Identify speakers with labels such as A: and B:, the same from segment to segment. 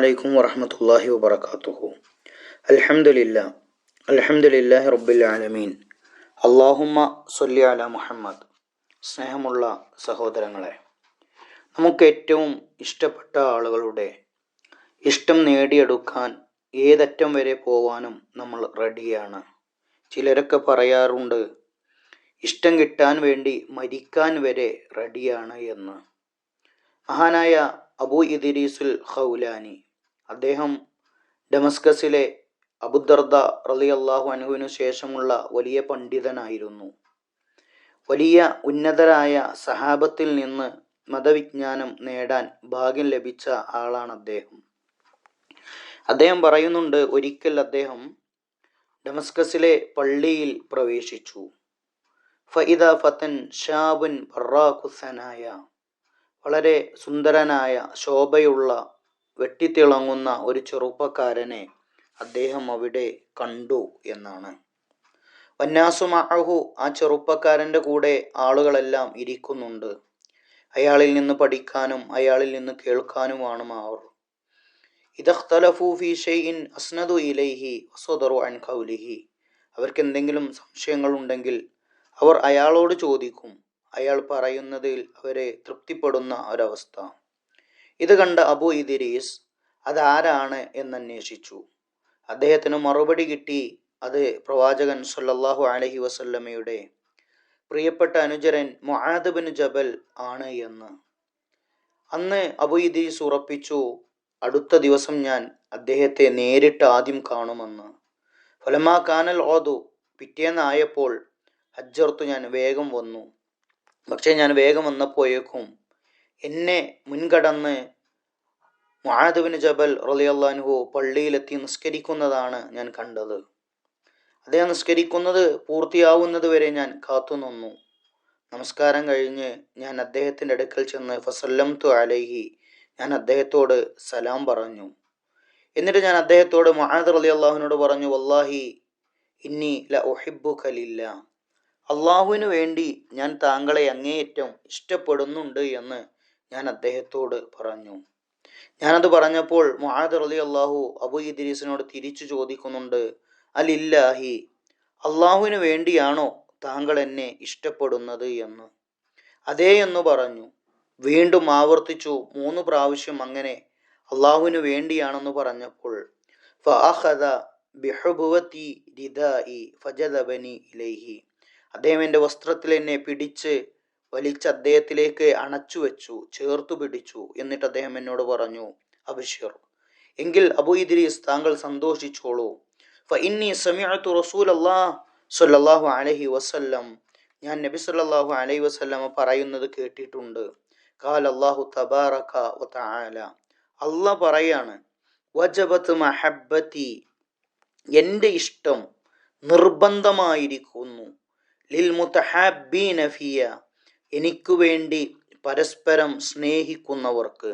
A: അലൈക്കും വറഹമത്തല്ലാഹി വബർക്കാത്തുഹു അൽഹംദുലില്ല അൽഹംദുലില്ലാഹി റബ്ബിൽ ആലമീൻ. അള്ളാഹുമ്മ സൊല്ലി അല മുഹമ്മദ്. സ്നേഹമുള്ള സഹോദരങ്ങളെ നമുക്ക് ഏറ്റവും ഇഷ്ടപ്പെട്ട ആളുകളുടെ ഇഷ്ടം നേടിയെടുക്കാൻ ഏതറ്റം വരെ പോവാനും നമ്മൾ റെഡിയാണ്. ചിലരൊക്കെ പറയാറുണ്ട് ഇഷ്ടം കിട്ടാൻ വേണ്ടി മരിക്കാൻ വരെ റെഡിയാണ് എന്ന്. മഹാനായ അബൂ ഇദിരീസുൽ ഖൗലാനി അദ്ദേഹം ഡമസ്കസിലെ അബുദർദ റലി അള്ളാഹു അനുവിനു ശേഷമുള്ള വലിയ പണ്ഡിതനായിരുന്നു. വലിയ ഉന്നതരായ സഹാബത്തിൽ നിന്ന് മതവിജ്ഞാനം നേടാൻ ഭാഗ്യം ലഭിച്ച ആളാണ് അദ്ദേഹം. അദ്ദേഹം പറയുന്നുണ്ട് ഒരിക്കൽ അദ്ദേഹം ഡമസ്കസിലെ പള്ളിയിൽ പ്രവേശിച്ചു. ഫഇദ ഫത്തൻ ഷാബുൻ ബറാഖുസനായ വളരെ സുന്ദരനായ ശോഭയുള്ള വെട്ടിത്തിളങ്ങുന്ന ഒരു ചെറുപ്പക്കാരനെ അദ്ദേഹം അവിടെ കണ്ടു എന്നാണ്. വന്നാസുമാഹു ആ ചെറുപ്പക്കാരന്റെ കൂടെ ആളുകളെല്ലാം ഇരിക്കുന്നുണ്ട്. അയാളിൽ നിന്ന് പഠിക്കാനും അയാളിൽ നിന്ന് കേൾക്കാനുമാണ് അവർ. അസ്നദു ഇലൈഹി ഖൗലിഹി. അവർക്ക് എന്തെങ്കിലും സംശയങ്ങൾ ഉണ്ടെങ്കിൽ അവർ അയാളോട് ചോദിക്കും. അയാൾ പറയുന്നതിൽ അവരെ തൃപ്തിപ്പെടുന്ന ഒരവസ്ഥ. ഇത് കണ്ട അബു ഇദിരീസ് അതാരാണ് എന്നന്വേഷിച്ചു. അദ്ദേഹത്തിന് മറുപടി കിട്ടി അത് പ്രവാചകൻ സല്ലാഹു അലഹി വസല്ലമയുടെ പ്രിയപ്പെട്ട അനുചരൻ മുആദ് ബിൻ ജബൽ ആണ് എന്ന്. അന്ന് അബു ഇദീസ് ഉറപ്പിച്ചു അടുത്ത ദിവസം ഞാൻ അദ്ദേഹത്തെ നേരിട്ട് ആദ്യം കാണുമെന്ന്. ഫലമാ കാനൽ ഓതു പിറ്റേന്നായപ്പോൾ ഹജ്ജർത്തു ഞാൻ വേഗം വന്നു. പക്ഷെ ഞാൻ വേഗം വന്നപ്പോയേക്കും എന്നെ മുൻകടന്ന് മുആദുബിന് ജബൽ റലിയല്ലാൻഹു പള്ളിയിലെത്തി നിസ്കരിക്കുന്നതാണ് ഞാൻ കണ്ടത്. അദ്ദേഹം നിസ്കരിക്കുന്നത് പൂർത്തിയാവുന്നത് വരെ ഞാൻ കാത്തുനിന്നു. നമസ്കാരം കഴിഞ്ഞ് ഞാൻ അദ്ദേഹത്തിന്റെ അടുക്കൽ ചെന്ന് ഫസല്ലം തു അലൈഹി ഞാൻ അദ്ദേഹത്തോട് സലാം പറഞ്ഞു. എന്നിട്ട് ഞാൻ അദ്ദേഹത്തോട് മുആദ് അലി അള്ളാഹുവിനോട് പറഞ്ഞു വല്ലാഹി ഇന്നി ല ഒഹിബു ഖലില്ല അള്ളാഹുവിന് വേണ്ടി ഞാൻ താങ്കളെ അങ്ങേയറ്റം ഇഷ്ടപ്പെടുന്നുണ്ട് എന്ന് ഞാൻ അദ്ദേഹത്തോട് പറഞ്ഞു. ഞാനത് പറഞ്ഞപ്പോൾ മുആദ് അലി അള്ളാഹു അബു ഇദ്രീസിനോട് തിരിച്ചു ചോദിക്കുന്നുണ്ട്. അലില്ലാഹി അള്ളാഹുവിന് വേണ്ടിയാണോ താങ്കൾ എന്നെ ഇഷ്ടപ്പെടുന്നത് എന്ന്. അതേ എന്ന് പറഞ്ഞു. വീണ്ടും ആവർത്തിച്ചു മൂന്ന് പ്രാവശ്യം അങ്ങനെ അള്ളാഹുവിന് വേണ്ടിയാണെന്ന് പറഞ്ഞപ്പോൾ അദ്ദേഹം എന്റെ വസ്ത്രത്തിൽ എന്നെ പിടിച്ച് വലിച്ച് അദ്ദേഹത്തിലേക്ക് അണച്ചു വെച്ചു ചേർത്തു പിടിച്ചു എന്നിട്ട് അദ്ദേഹം എന്നോട് പറഞ്ഞു അബിഷിർ എങ്കിൽ അബു ഇദ്രീസ് താങ്കൾ സന്തോഷിച്ചോളൂ. ഫഇന്നി സമിഅതു റസൂൽ അള്ളാഹ് സല്ലല്ലാഹു അലൈഹി വസല്ലം. ഞാൻ നബി സല്ലല്ലാഹു അലൈഹി വസല്ലമ പറയുന്നത് കേട്ടിട്ടുണ്ട്. കാൽ അള്ളാഹു തബാറക വതആല തആല. അള്ളാഹ് പറയാണ് വജബത്ത് മഹബ്ബത്തി എന്റെ ഇഷ്ടം നിർബന്ധമായിരിക്കുന്നു. ലിൽ മുത്തഹാബീന ഫിയ. എനിക്കു വേണ്ടി പരസ്പരം സ്നേഹിക്കുന്നവർക്ക്.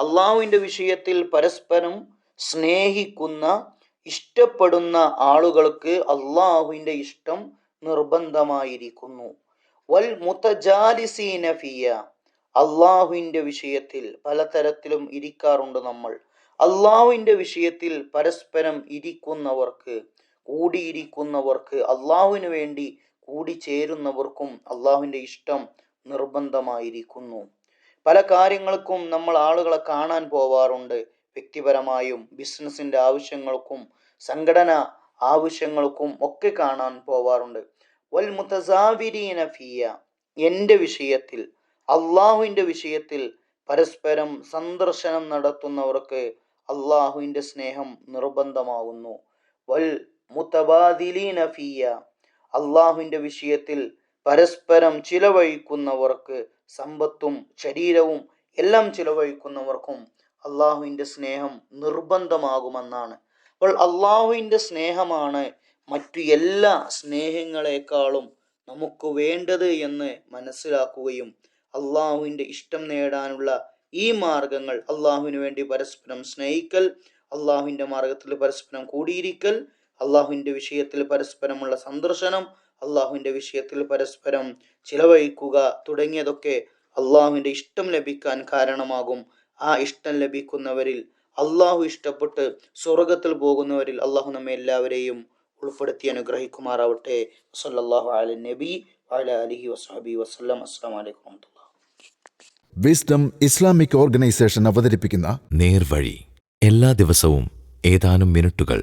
A: അള്ളാഹുവിന്റെ വിഷയത്തിൽ പരസ്പരം സ്നേഹിക്കുന്ന ഇഷ്ടപ്പെടുന്ന ആളുകൾക്ക് അള്ളാഹുവിന്റെ ഇഷ്ടം നിർബന്ധമായിരിക്കുന്നു. വൽ മുത്തജാലിസീന ഫിയ. അള്ളാഹുവിന്റെ വിഷയത്തിൽ പലതരത്തിലും ഇരിക്കാറുണ്ട് നമ്മൾ. അള്ളാഹുവിന്റെ വിഷയത്തിൽ പരസ്പരം ഇരിക്കുന്നവർക്ക് കൂടിയിരിക്കുന്നവർക്ക് അള്ളാഹുവിന് വേണ്ടി കൂടിച്ചേരുന്നവർക്കും അള്ളാഹുവിന്റെ ഇഷ്ടം നിർബന്ധമായിരിക്കുന്നു. പല കാര്യങ്ങൾക്കും നമ്മൾ ആളുകളെ കാണാൻ പോവാറുണ്ട്. വ്യക്തിപരമായും ബിസിനസ്സിന്റെ ആവശ്യങ്ങൾക്കും സംഘടന ആവശ്യങ്ങൾക്കും ഒക്കെ കാണാൻ പോവാറുണ്ട്. വൽ മുത്തസാവിരീന ഫിയ എന്റെ വിഷയത്തിൽ അള്ളാഹുവിന്റെ വിഷയത്തിൽ പരസ്പരം സന്ദർശനം നടത്തുന്നവർക്ക് അള്ളാഹുവിന്റെ സ്നേഹം നിർബന്ധമാകുന്നു വൽ മുത്തബാദിലീന ഫിയ അള്ളാഹുവിന്റെ വിഷയത്തിൽ പരസ്പരം ചിലവഴിക്കുന്നവർക്ക് സമ്പത്തും ശരീരവും എല്ലാം ചിലവഴിക്കുന്നവർക്കും അള്ളാഹുവിന്റെ സ്നേഹം നിർബന്ധമാകുമെന്നാണ്. അപ്പോൾ അള്ളാഹുവിന്റെ സ്നേഹമാണ് മറ്റു എല്ലാ സ്നേഹങ്ങളെക്കാളും നമുക്ക് വേണ്ടത് എന്ന് മനസ്സിലാക്കുകയും അള്ളാഹുവിന്റെ ഇഷ്ടം നേടാനുള്ള ഈ മാർഗങ്ങൾ അള്ളാഹുവിന് വേണ്ടി പരസ്പരം സ്നേഹിക്കൽ അള്ളാഹുവിന്റെ മാർഗത്തിൽ പരസ്പരം കൂടിയിരിക്കൽ അള്ളാഹുവിന്റെ വിഷയത്തിൽ പരസ്പരമുള്ള സന്ദർശനം അള്ളാഹുവിന്റെ വിഷയത്തിൽ പരസ്പരം ചിലവഴിക്കുക തുടങ്ങിയതൊക്കെ അള്ളാഹുവിന്റെ ഇഷ്ടം ലഭിക്കാൻ കാരണമാകും. ആ ഇഷ്ടം ലഭിക്കുന്നവരിൽ അള്ളാഹു ഇഷ്ടപ്പെട്ട് സ്വർഗത്തിൽ പോകുന്നവരിൽ അള്ളാഹു നമ്മെ എല്ലാവരെയും ഉൾപ്പെടുത്തി അനുഗ്രഹിക്കുമാറാവട്ടെ. സല്ലല്ലാഹു അല നബി അല അലിഹി വസാബി വസ്ലാം. അസ്സാം വലൈക്കും
B: വിസ്ഡം ഇസ്ലാമിക് ഓർഗനൈസേഷൻ അവതരിപ്പിക്കുന്ന
C: നേർവഴി എല്ലാ ദിവസവും ഏതാനും മിനിറ്റുകൾ